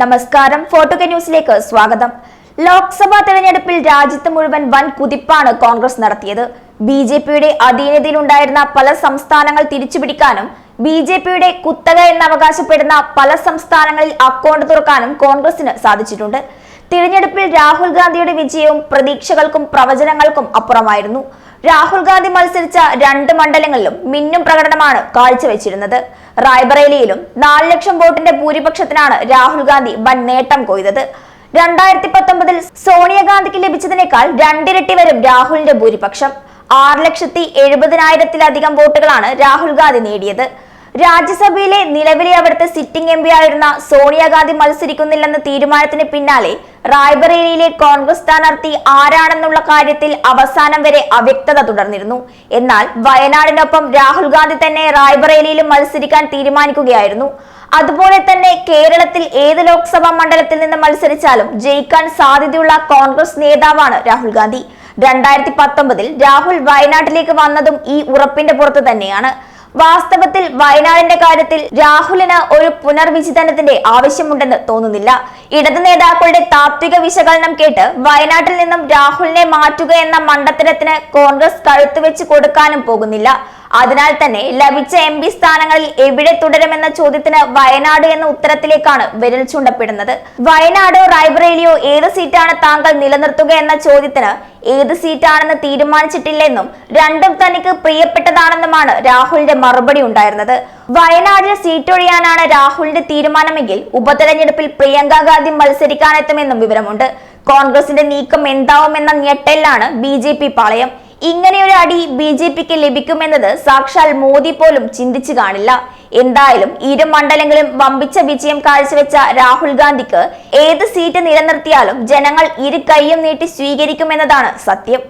നമസ്കാരം. ഫോട്ടോ ന്യൂസിലേക്ക് സ്വാഗതം. ലോക്സഭാ തെരഞ്ഞെടുപ്പിൽ രാജ്യത്ത് മുഴുവൻ വൻ കുതിപ്പാണ് കോൺഗ്രസ് നടത്തിയത്. ബി ജെ പിയുടെ അധീനതയിലുണ്ടായിരുന്ന പല സംസ്ഥാനങ്ങൾ തിരിച്ചുപിടിക്കാനും ബി ജെ പിയുടെ കുത്തക എന്ന് അവകാശപ്പെടുന്ന പല സംസ്ഥാനങ്ങളിൽ അക്കൗണ്ട് തുറക്കാനും കോൺഗ്രസിന് സാധിച്ചിട്ടുണ്ട്. തിരഞ്ഞെടുപ്പിൽ രാഹുൽ ഗാന്ധിയുടെ വിജയവും പ്രതീക്ഷകൾക്കും പ്രവചനങ്ങൾക്കും അപ്പുറമായിരുന്നു. രാഹുൽ ഗാന്ധി മത്സരിച്ച രണ്ട് മണ്ഡലങ്ങളിലും മിന്നും പ്രകടനമാണ് കാഴ്ചവെച്ചിരുന്നത്. റായ്ബറേലിയിലും നാല് ലക്ഷം വോട്ടിന്റെ ഭൂരിപക്ഷത്തിനാണ് രാഹുൽ ഗാന്ധി വൻ നേട്ടം കൊയ്തത്. രണ്ടായിരത്തി പത്തൊമ്പതിൽ സോണിയാഗാന്ധിക്ക് ലഭിച്ചതിനേക്കാൾ രണ്ടിരട്ടി വരും രാഹുലിന്റെ ഭൂരിപക്ഷം. ആറ് ലക്ഷത്തി എഴുപതിനായിരത്തിലധികം വോട്ടുകളാണ് രാഹുൽ ഗാന്ധി നേടിയത്. രാജ്യസഭയിലെ നിലവിലെ അവിടുത്തെ സിറ്റിംഗ് എം ആയിരുന്ന സോണിയാഗാന്ധി മത്സരിക്കുന്നില്ലെന്ന തീരുമാനത്തിന് പിന്നാലെ റായ്ബറേലിയിലെ കോൺഗ്രസ് സ്ഥാനാർത്ഥി ആരാണെന്നുള്ള കാര്യത്തിൽ അവസാനം വരെ അവ്യക്തത തുടർന്നിരുന്നു. എന്നാൽ വയനാടിനൊപ്പം രാഹുൽ ഗാന്ധി തന്നെ റായ്ബറേലിയിലും മത്സരിക്കാൻ തീരുമാനിക്കുകയായിരുന്നു. അതുപോലെ തന്നെ കേരളത്തിൽ ഏത് ലോക്സഭാ മണ്ഡലത്തിൽ നിന്ന് മത്സരിച്ചാലും ജയിക്കാൻ സാധ്യതയുള്ള കോൺഗ്രസ് നേതാവാണ് രാഹുൽ ഗാന്ധി. രണ്ടായിരത്തി പത്തൊമ്പതിൽ രാഹുൽ വയനാട്ടിലേക്ക് വന്നതും ഈ ഉറപ്പിന്റെ പുറത്ത് തന്നെയാണ്. വാസ്തവത്തിൽ വയനാടിന്റെ കാര്യത്തിൽ രാഹുലിന് ഒരു പുനർവിചിതനത്തിന്റെ ആവശ്യമുണ്ടെന്ന് തോന്നുന്നില്ല. ഇടത് നേതാക്കളുടെ താത്വിക വിശകലനം കേട്ട് വയനാട്ടിൽ നിന്നും രാഹുലിനെ മാറ്റുക എന്ന മണ്ടത്തരത്തിന് കോൺഗ്രസ് കഴുത്തുവെച്ച് കൊടുക്കാനും പോകുന്നില്ല. അതിനാൽ തന്നെ ലഭിച്ച എം പി സ്ഥാനങ്ങളിൽ എവിടെ തുടരുമെന്ന ചോദ്യത്തിന് വയനാട് എന്ന ഉത്തരത്തിലേക്കാണ് വിരൽ ചൂണ്ടപ്പെടുന്നത്. വയനാടോ റായ്ബറേലിയോ ഏത് സീറ്റാണ് താങ്കൾ നിലനിർത്തുക എന്ന ചോദ്യത്തിന് ഏത് സീറ്റാണെന്ന് തീരുമാനിച്ചിട്ടില്ലെന്നും രണ്ടും തനിക്ക് പ്രിയപ്പെട്ടതാണെന്നുമാണ് രാഹുലിന്റെ മറുപടി ഉണ്ടായിരുന്നത്. വയനാടിൽ സീറ്റൊഴിയാനാണ് രാഹുലിന്റെ തീരുമാനമെങ്കിൽ ഉപതെരഞ്ഞെടുപ്പിൽ പ്രിയങ്ക ഗാന്ധി മത്സരിക്കാനെത്തുമെന്നും വിവരമുണ്ട്. കോൺഗ്രസിന്റെ നീക്കം എന്താവുമെന്ന ഞെട്ടലിലാണ് ബി ജെ പി പാളയം. ഇങ്ങനെയൊരു അടി ബി ജെ പിക്ക് ലഭിക്കുമെന്നത് സാക്ഷാൽ മോദി പോലും ചിന്തിച്ചു കാണില്ല. എന്തായാലും ഇരു മണ്ഡലങ്ങളും വമ്പിച്ച വിജയം കാഴ്ചവെച്ച രാഹുൽ ഗാന്ധിക്ക് ഏത് സീറ്റ് നിലനിർത്തിയാലും ജനങ്ങൾ ഇരു കൈയും നീട്ടി സ്വീകരിക്കുമെന്നതാണ് സത്യം.